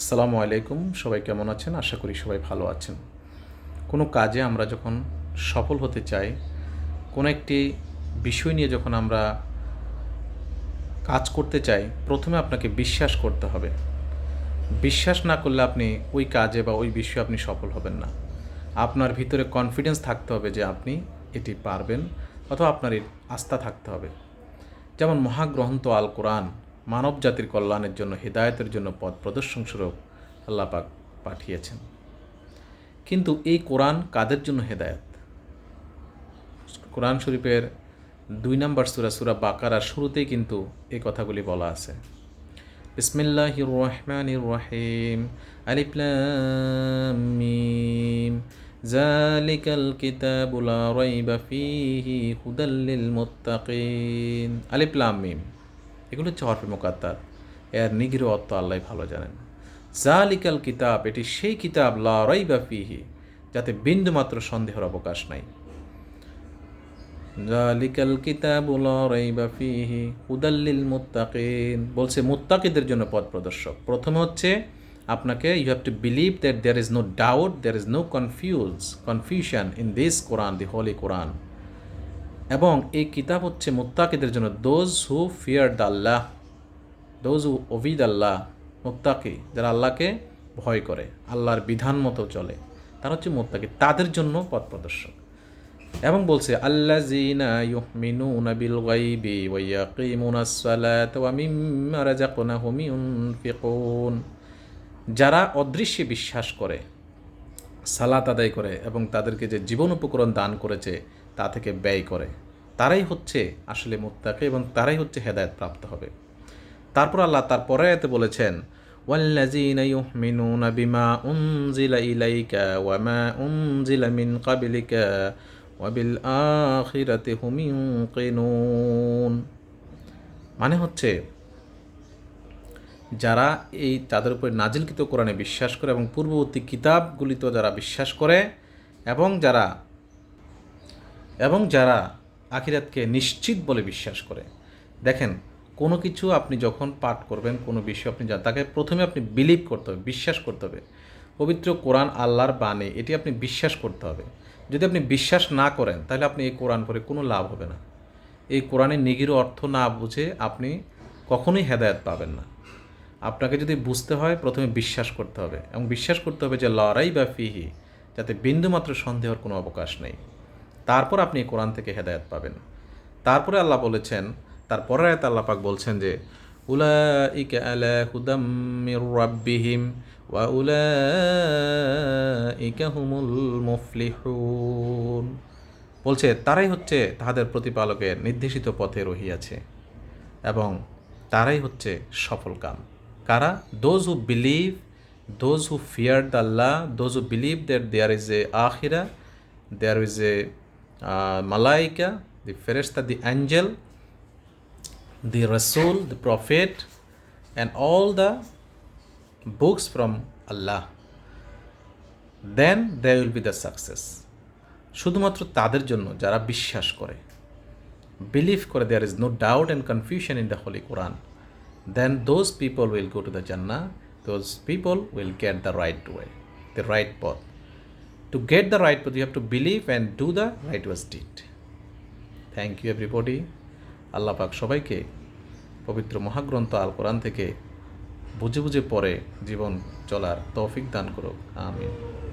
আসসালামু আলাইকুম, সবাই কেমন আছেন? আশা করি সবাই ভালো আছেন। কোনো কাজে আমরা যখন সফল হতে চাই, কোনো একটি বিষয় নিয়ে যখন আমরা কাজ করতে চাই, প্রথমে আপনাকে বিশ্বাস করতে হবে। বিশ্বাস না করলে আপনি ওই কাজে বা ওই বিষয়ে আপনি সফল হবেন না। আপনার ভিতরে কনফিডেন্স থাকতে হবে যে আপনি এটি পারবেন, অথবা আপনার আস্থা থাকতে হবে। যেমন মহাগ্রন্থ আল কোরআন মানব জাতির কল্যাণের জন্য, হৃদায়তের জন্য পথ প্রদর্শন স্বরূপ আল্লাহ পাঠিয়েছেন। কিন্তু এই কোরআন কাদের জন্য হেদায়ত? কোরআন শরীফের দুই নম্বর সুরা সুরা বাকারার শুরুতেই কিন্তু এই কথাগুলি বলা আছে। বিসমিল্লাহ রহমান রহিম, আলিফ লাম মিম জালিকাল কিতাবু লা রাইবা ফীহি হুদাল লিল মুত্তাকিন মিম। এগুলো হচ্ছে হরফে মোকাত্তার এর নিগির অর্থ আল্লাহ ভালো জানেন। জালিকাল কিতাব, এটি সেই কিতাব, লা রাইবা ফীহি, যাতে বিন্দুমাত্র সন্দেহের অবকাশ নাই। জালিকাল কিতাবু, লা রাইবা ফীহি, হুদাল লিল মুত্তাকিন। বলছে, মুত্তাকিদের জন্য পথ প্রদর্শক। প্রথমে হচ্ছে, আপনাকে you have to believe that there is no doubt there is no confuse confusion in this Quran the holy Quran এবং এই কিতাব হচ্ছে মুত্তাকিদের জন্য those who fear Allah those who ওভিদ Allah মুত্তাকি, যারা আল্লাহকে ভয় করে, আল্লাহর বিধান মতো চলে। তারা হচ্ছে মুত্তাকি, তাদের জন্য পথ প্রদর্শক। এবং বলছে আল্লাহ জিনা ইউমিনুনা বিল গাইবি ওয়া ইয়াকিমুনা সালাত ওয়া মিম্মা রাযাকনাহুম ইউনফিকুন যারা অদৃশ্যে বিশ্বাস করে, সালাত আদায় করে এবং তাদেরকে যে জীবন উপকরণ দান করেছে তা থেকে ব্যয় করে তারাই হচ্ছে আসলে মুত্তাকি এবং তারাই হচ্ছে হেদায়ত প্রাপ্ত হবে তারপর আল্লাহ তার পরে এতে বলেছেন والذين يؤمنون بما أنزل إليك وما أنزل من قبلك وبالآخرة هم يوقنون মানে হচ্ছে যারা এই তাদের উপর নাজিলকৃত কোরআনে বিশ্বাস করে এবং পূর্ববর্তী কিতাবগুলিতেও যারা বিশ্বাস করে এবং যারা এবং যারা আখিরাতকে নিশ্চিত বলে বিশ্বাস করে, দেখেন, কোনো কিছু আপনি যখন পাঠ করবেন, কোনো বিষয় আপনি যা, তাকে প্রথমে আপনি বিলিভ করতে হবে, বিশ্বাস করতে হবে। পবিত্র কোরআন আল্লাহর বাণী, এটি আপনি বিশ্বাস করতে হবে। যদি আপনি বিশ্বাস না করেন, তাহলে আপনি এই কোরআন পড়ে কোনো লাভ হবে না। এই কোরআনের নিগির অর্থ না বুঝে আপনি কখনোই হেদায়ত পাবেন না। আপনাকে যদি বুঝতে হয়, প্রথমে বিশ্বাস করতে হবে এবং বিশ্বাস করতে হবে যে লড়াই বা ফিহি, যাতে বিন্দুমাত্র সন্দেহের কোনো অবকাশ নেই। তারপর আপনি কোরআন থেকে হেদায়ত পাবেন। তারপরে আল্লাহ বলেছেন তারপরে আয়াত আল্লাহ পাক বলছেন যে উলা ইকা আলা হুদাম ওয়া উলা ইকা হুমুল বলছে, তারাই হচ্ছে তাহাদের প্রতিপালকের নির্দেশিত পথে রহিয়াছে এবং তারাই হচ্ছে সফল কাম। কারা? Those who believe those who fear the Allah those who believe that there is a আখিরা there is a মালাইকা দি ফেরেস্তা the angel the Rasul, the Prophet, and all the books from Allah, then there will be the success. শুধুমাত্র তাদের জন্য যারা বিশ্বাস করে believe করে there is no doubt and confusion in the holy Quran then those people will go to the জান্না those people will get the right way the right পথ get the right পথ you have to believe and do the right was did thank you everybody আল্লাহ পাক সবাইকে পবিত্র মহাগ্রন্থ আল কোরআন থেকে বুঝে বুঝে পরে জীবন চলার তৌফিক দান করুক। আমিন।